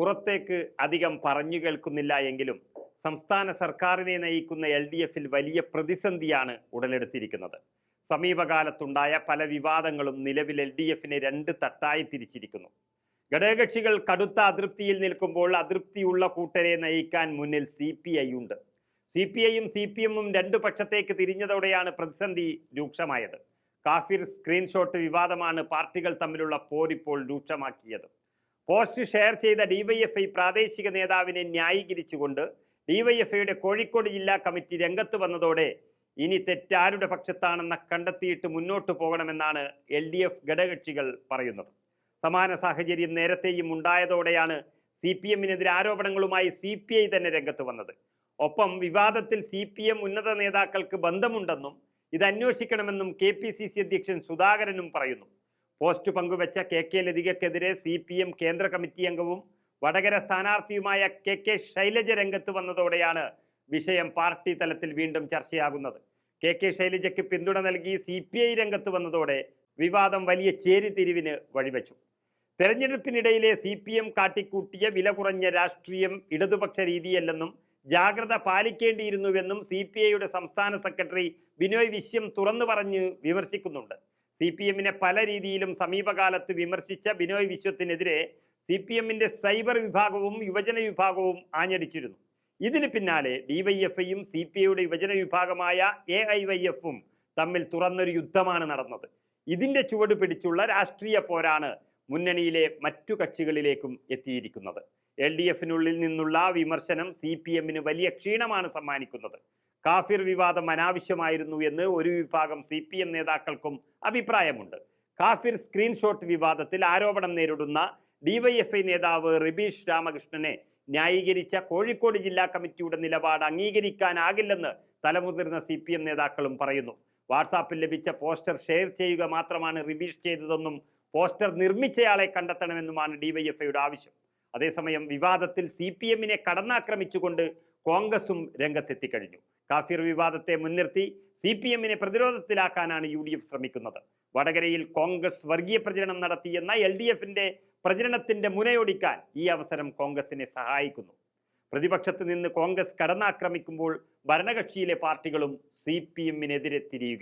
പുറത്തേക്ക് അധികം പറഞ്ഞു കേൾക്കുന്നില്ല എങ്കിലും സംസ്ഥാന സർക്കാരിനെ നയിക്കുന്ന എൽ ഡി എഫിൽ വലിയ പ്രതിസന്ധിയാണ് ഉടലെടുത്തിരിക്കുന്നത്. സമീപകാലത്തുണ്ടായ പല വിവാദങ്ങളും നിലവിൽ എൽ ഡി എഫിനെ രണ്ട് തട്ടായി തിരിച്ചിരിക്കുന്നു. ഘടകകക്ഷികൾ കടുത്ത അതൃപ്തിയിൽ നിൽക്കുമ്പോൾ അതൃപ്തിയുള്ള കൂട്ടരെ നയിക്കാൻ മുന്നിൽ സി പി ഐ ഉണ്ട് സി പി ഐയും സി പി എമ്മും രണ്ടു പക്ഷത്തേക്ക് തിരിഞ്ഞതോടെയാണ് പ്രതിസന്ധി രൂക്ഷമായത്. കാഫിർ സ്ക്രീൻഷോട്ട് വിവാദമാണ് പാർട്ടികൾ തമ്മിലുള്ള പോരിപ്പോൾ രൂക്ഷമാക്കിയത്. പോസ്റ്റ് ഷെയർ ചെയ്ത ഡിവൈഎഫ്ഐ പ്രാദേശിക നേതാവിനെ ന്യായീകരിച്ചുകൊണ്ട് ഡിവൈഎഫ്ഐയുടെ കോഴിക്കോട് ജില്ലാ കമ്മിറ്റി രംഗത്ത് വന്നതോടെ ഇനി തെറ്റാരുടെ പക്ഷത്താണെന്ന കണ്ടെത്തിയിട്ട് മുന്നോട്ട് പോകണമെന്നാണ് എൽ ഡി എഫ് ഘടകകക്ഷികൾ പറയുന്നത്. സമാന സാഹചര്യം നേരത്തെയും ഉണ്ടായതോടെയാണ് സി പി എമ്മിനെതിരെ ആരോപണങ്ങളുമായി സി പി ഐ തന്നെ രംഗത്ത് വന്നത്. ഒപ്പം വിവാദത്തിൽ സി പി എം ഉന്നത നേതാക്കൾക്ക് ബന്ധമുണ്ടെന്നും ഇത് അന്വേഷിക്കണമെന്നും കെ പി സി സി അധ്യക്ഷൻ സുധാകരനും പറയുന്നു. പോസ്റ്റ് പങ്കുവച്ച കെ കെ ലതികക്കെതിരെ സി പി എം കേന്ദ്ര കമ്മിറ്റി അംഗവും വടകര സ്ഥാനാർത്ഥിയുമായ കെ കെ ശൈലജ രംഗത്ത് വന്നതോടെയാണ് വിഷയം പാർട്ടി തലത്തിൽ വീണ്ടും ചർച്ചയാകുന്നത്. കെ കെ ശൈലജയ്ക്ക് പിന്തുണ നൽകി സി പി ഐ രംഗത്ത് വന്നതോടെ വിവാദം വലിയ ചേരിതിരിവിന് വഴിവെച്ചു. തെരഞ്ഞെടുപ്പിനിടയിലെ സി പി എം കാട്ടിക്കൂട്ടിയ വില കുറഞ്ഞ രാഷ്ട്രീയം ഇടതുപക്ഷ രീതിയല്ലെന്നും ജാഗ്രത പാലിക്കേണ്ടിയിരുന്നുവെന്നും സി പി ഐയുടെ സംസ്ഥാന സെക്രട്ടറി ബിനോയ് വിശ്യം തുറന്നു പറഞ്ഞ് വിമർശിക്കുന്നുണ്ട്. സി പി എമ്മിനെ പല രീതിയിലും സമീപകാലത്ത് വിമർശിച്ച ബിനോയ് വിശ്വത്തിനെതിരെ സി പി എമ്മിന്റെ സൈബർ വിഭാഗവും യുവജന വിഭാഗവും ആഞ്ഞടിച്ചിരുന്നു. ഇതിന് പിന്നാലെ ഡിവൈഎഫ്ഐയും സി പി ഐയുടെ യുവജന വിഭാഗമായ എ ഐ വൈ എഫും തമ്മിൽ തുറന്നൊരു യുദ്ധമാണ് നടന്നത്. ഇതിന്റെ ചുവട് പിടിച്ചുള്ള രാഷ്ട്രീയ പോരാണ് മുന്നണിയിലെ മറ്റു കക്ഷികളിലേക്കും എത്തിയിരിക്കുന്നത്. എൽ ഡി എഫിനുള്ളിൽ നിന്നുള്ള വിമർശനം സി പി എമ്മിന് വലിയ ക്ഷീണമാണ് സമ്മാനിക്കുന്നത്. കാഫിർ വിവാദം അനാവശ്യമായിരുന്നു എന്ന് ഒരു വിഭാഗം സി പി എം നേതാക്കൾക്കും അഭിപ്രായമുണ്ട്. കാഫിർ സ്ക്രീൻഷോട്ട് വിവാദത്തിൽ ആരോപണം നേരിടുന്ന ഡിവൈഎഫ്ഐ നേതാവ് റിബീഷ് രാമകൃഷ്ണനെ ന്യായീകരിച്ച കോഴിക്കോട് ജില്ലാ കമ്മിറ്റിയുടെ നിലപാട് അംഗീകരിക്കാനാകില്ലെന്ന് തലമുതിർന്ന സി പി എം നേതാക്കളും പറയുന്നു. വാട്സാപ്പിൽ ലഭിച്ച പോസ്റ്റർ ഷെയർ ചെയ്യുക മാത്രമാണ് റിബീഷ് ചെയ്തതെന്നും പോസ്റ്റർ നിർമ്മിച്ചയാളെ കണ്ടെത്തണമെന്നുമാണ് ഡിവൈഎഫ്ഐയുടെ ആവശ്യം. അതേസമയം വിവാദത്തിൽ സി പി എമ്മിനെ കടന്നാക്രമിച്ചുകൊണ്ട് കോൺഗ്രസും രംഗത്തെത്തിക്കഴിഞ്ഞു കാഫിർ വിവാദത്തെ മുൻനിർത്തി സി പി എമ്മിനെ പ്രതിരോധത്തിലാക്കാനാണ് യു ഡി എഫ് ശ്രമിക്കുന്നത്. വടകരയിൽ കോൺഗ്രസ് വർഗീയ പ്രചരണം നടത്തിയെന്ന എൽ ഡി എഫിന്റെ പ്രചരണത്തിന്റെ മുനയൊടിക്കാൻ ഈ അവസരം കോൺഗ്രസിനെ സഹായിക്കുന്നു. പ്രതിപക്ഷത്ത് നിന്ന് കോൺഗ്രസ് കടന്നാക്രമിക്കുമ്പോൾ ഭരണകക്ഷിയിലെ പാർട്ടികളും സി പി എമ്മിനെതിരെ തിരിയുക